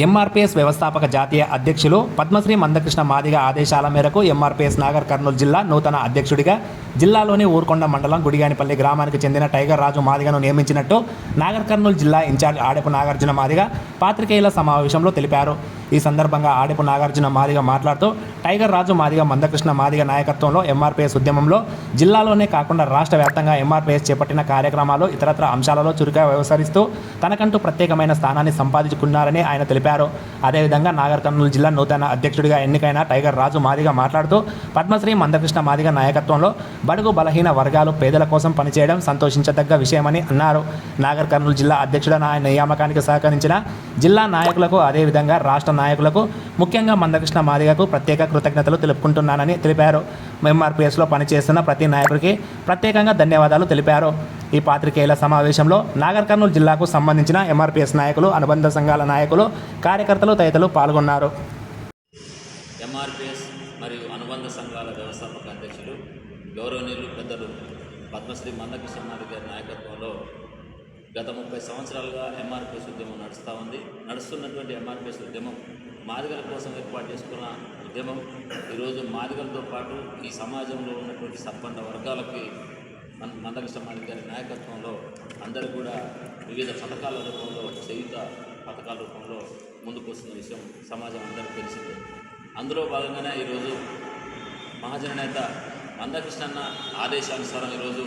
ఎంఆర్పిఎస్ వ్యవస్థాపక జాతీయ అధ్యక్షులు పద్మశ్రీ మందకృష్ణ మాదిగ ఆదేశాల మేరకు ఎంఆర్పిఎస్ నాగర్ కర్నూలు జిల్లా నూతన అధ్యక్షుడిగా జిల్లాలోని ఊరుకొండ మండలం గుడిగానిపల్లి గ్రామానికి చెందిన టైగర్ రాజు మాదిగను నియమించినట్టు నాగర్ కర్నూలు జిల్లా ఇన్ఛార్జ్ ఆడపు నాగార్జున మాదిగ పాత్రికేయుల సమావేశంలో తెలిపారు. ఈ సందర్భంగా ఆడపు నాగార్జున మాదిగ మాట్లాడుతూ టైగర్ రాజు మాదిగ మందకృష్ణ మాదిగ నాయకత్వంలో ఎంఆర్పిఎస్ ఉద్యమంలో జిల్లాలోనే కాకుండా రాష్ట్ర వ్యాప్తంగా ఎంఆర్పిఎస్ చేపట్టిన కార్యక్రమాలు ఇతరత్ర అంశాలలో చురుగ్గా వ్యవహరిస్తూ తనకంటూ ప్రత్యేకమైన స్థానాన్ని సంపాదించుకున్నారని ఆయన తెలిపారు. అదేవిధంగా నాగర్ కర్నూలు జిల్లా నూతన అధ్యక్షుడిగా ఎన్నికైన టైగర్ రాజు మాదిగ మాట్లాడుతూ పద్మశ్రీ మందకృష్ణ మాదిగ నాయకత్వంలో బడుగు బలహీన వర్గాలు పేదల కోసం పనిచేయడం సంతోషించదగ్గ విషయమని అన్నారు. నాగర్ కర్నూలు జిల్లా అధ్యక్షుడైన ఆయన నియామకానికి సహకరించిన జిల్లా నాయకులకు అదేవిధంగా రాష్ట్ర నాయకులకు ముఖ్యంగా మందకృష్ణ మాదిగకు ప్రత్యేక కృతజ్ఞతలు తెలుపుకుంటున్నానని తెలిపారు. ఎంఆర్పిఎస్లో పనిచేస్తున్న ప్రతి నాయకుడికి ప్రత్యేకంగా ధన్యవాదాలు తెలిపారు. ఈ పాత్రికేయుల సమావేశంలో నాగర్ కర్నూలు జిల్లాకు సంబంధించిన ఎంఆర్పిఎస్ నాయకులు అనుబంధ సంఘాల నాయకులు కార్యకర్తలు తదితరులు పాల్గొన్నారు. ఎంఆర్పిఎస్ మరియు అనుబంధ సంఘాల వ్యవస్థాపక అధ్యక్షులు గౌరవనీయులు పెద్దలు పద్మశ్రీ మందకృష్ణమారి గారి నాయకత్వంలో గత ముప్పై సంవత్సరాలుగా ఎంఆర్పిఎస్ ఉద్యమం నడుస్తూ ఉంది. నడుస్తున్నటువంటి ఎంఆర్పిఎస్ ఉద్యమం మాదిగల కోసం ఏర్పాటు చేసుకున్న ఉద్యమం. ఈరోజు మాదిగలతో పాటు ఈ సమాజంలో ఉన్నటువంటి సంపన్న వర్గాలకి మన మందకృష్ణమారి గారి నాయకత్వంలో అందరూ కూడా వివిధ పథకాల రూపంలో చేయుత పథకాల రూపంలో ముందుకు వస్తున్న విషయం సమాజం అందరికీ తెలిసిందే. అందులో భాగంగానే ఈరోజు మహాజన నేత మందకృష్ణన్న ఆదేశానుసారం ఈరోజు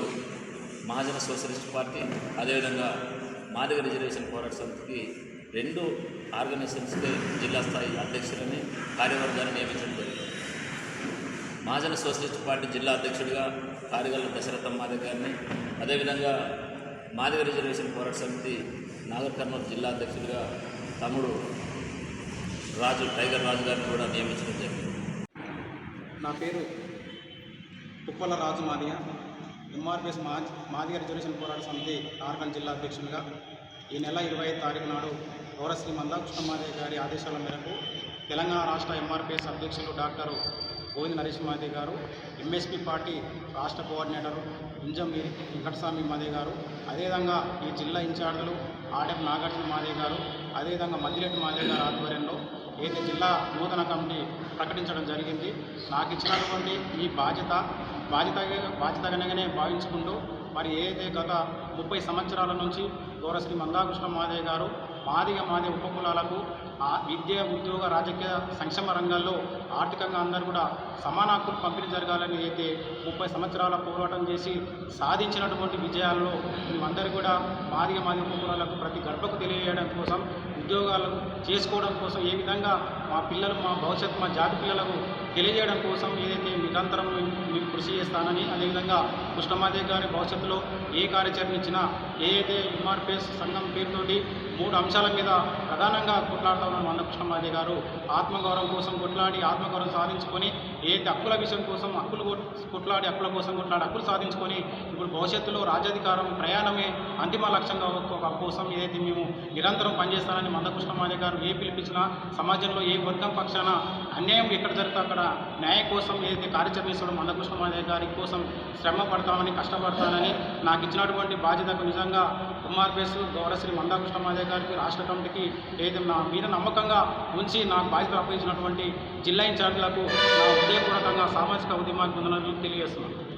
మహాజన సోషలిస్ట్ పార్టీ అదేవిధంగా మాదిగ రిజర్వేషన్ పోరాట సమితికి రెండు ఆర్గనైజేషన్స్కి జిల్లా స్థాయి అధ్యక్షులని కార్యవర్గాన్ని నియమించడం జరిగింది. మహాజన సోషలిస్ట్ పార్టీ జిల్లా అధ్యక్షుడిగా కారిగల్ల దశరథం మాదిగ గారిని అదేవిధంగా మాదిగ రిజర్వేషన్ పోరాట సమితి నాగర్ కర్నూలు జిల్లా అధ్యక్షుడిగా తమ్ముడు రాజు టైగర్ రాజు గారిని కూడా నియమించడం జరిగింది. నా పేరు ఉప్పల రాజు మాదిగ ఎంఆర్పిఎస్ మా మాదిగ రిజర్వేషన్ పోరాట సమితి నార్కల్ జిల్లా అధ్యక్షులుగా ఈ నెల ఇరవై ఐదు తారీఖు నాడు గౌరశ్రీ మందాకృష్ణ మాదిగ గారి ఆదేశాల మేరకు తెలంగాణ రాష్ట్ర ఎంఆర్పిఎస్ అధ్యక్షులు డాక్టర్ గోవింద నరేష్ మాదే గారు ఎంఎస్పి పార్టీ రాష్ట్ర కోఆర్డినేటరు ఇంజం వెంకటస్వామి మాదే గారు అదేవిధంగా ఈ జిల్లా ఇన్ఛార్జీలు ఆడపు నాగార్జున మాదే గారు అదేవిధంగా మద్దిరెడ్డి మాదే గారి ఆధ్వర్యంలో ఏది జిల్లా నూతన కమిటీ ప్రకటించడం జరిగింది. నాకు ఇచ్చినటువంటి ఈ బాధ్యత బాధ్యత బాధ్యతగానే భావించుకుంటూ మరి ఏదైతే గత ముప్పై సంవత్సరాల నుంచి గౌరశ్రీ మందాకృష్ణ మాదే గారు మాదిగ మాదే ఉపకులాలకు విద్య ఉద్యోగ రాజకీయ సంక్షేమ రంగాల్లో ఆర్థికంగా అందరూ కూడా సమాన హక్కులు పంపిణీ జరగాలని అయితే ముప్పై సంవత్సరాల పోరాటం చేసి సాధించినటువంటి విజయాల్లో మేమందరూ కూడా మాదిగ మాదిగ ఉపకులాలకు ప్రతి గడపకు తెలియజేయడం కోసం ఉద్యోగాలు చేసుకోవడం కోసం ఏ విధంగా మా పిల్లలు మా భవిష్యత్తు మా జాతి పిల్లలకు తెలియజేయడం కోసం ఏదైతే నిరంతరం మేము కృషి చేస్తానని అదేవిధంగా కృష్ణమాదేవి గారి భవిష్యత్తులో ఏ కార్యాచరణ ఇచ్చినా ఏదైతే ఎంఆర్పిఎస్ సంఘం పేరుతోటి మూడు అంశాల మీద ప్రధానంగా కొట్లాడుతూ ఉన్న మంద కృష్ణమాదేవి గారు ఆత్మగౌరవం కోసం కొట్లాడి ఆత్మగౌరవం సాధించుకొని ఏదైతే హక్కుల విషయం కోసం హక్కులు కొట్లాడి హక్కుల కోసం కొట్లాడి హక్కులు సాధించుకొని ఇప్పుడు భవిష్యత్తులో రాజ్యాధికారం ప్రయాణమే అంతిమ లక్ష్యంగా కోసం ఏదైతే మేము నిరంతరం పనిచేస్తానని మందకృష్ణమాదే గారు ఏ పిలిపించినా సమాజంలో ఏ వర్గం పక్షాన అన్యాయం ఎక్కడ జరిగితే అక్కడ న్యాయం కోసం ఏదైతే కార్యాచరణ ఇస్తాడో మందకృష్ణ గారి కోసం శ్రమ పడతామని కష్టపడతానని నాకు ఇచ్చినటువంటి బాధ్యతకు నిజంగా ఎంఆర్పిఎస్ గౌరశ్రీ మందాకృష్ణ మాదే గారికి రాష్ట్ర కమిటీకి ఏదైతే నా మీద నమ్మకంగా ఉంచి నాకు బాధ్యత అప్పగించినటువంటి జిల్లా ఇన్ఛార్జీలకు నా హృదయపూర్వకంగా సామాజిక ఉద్యమానికి ఉందని తెలియజేస్తున్నాను.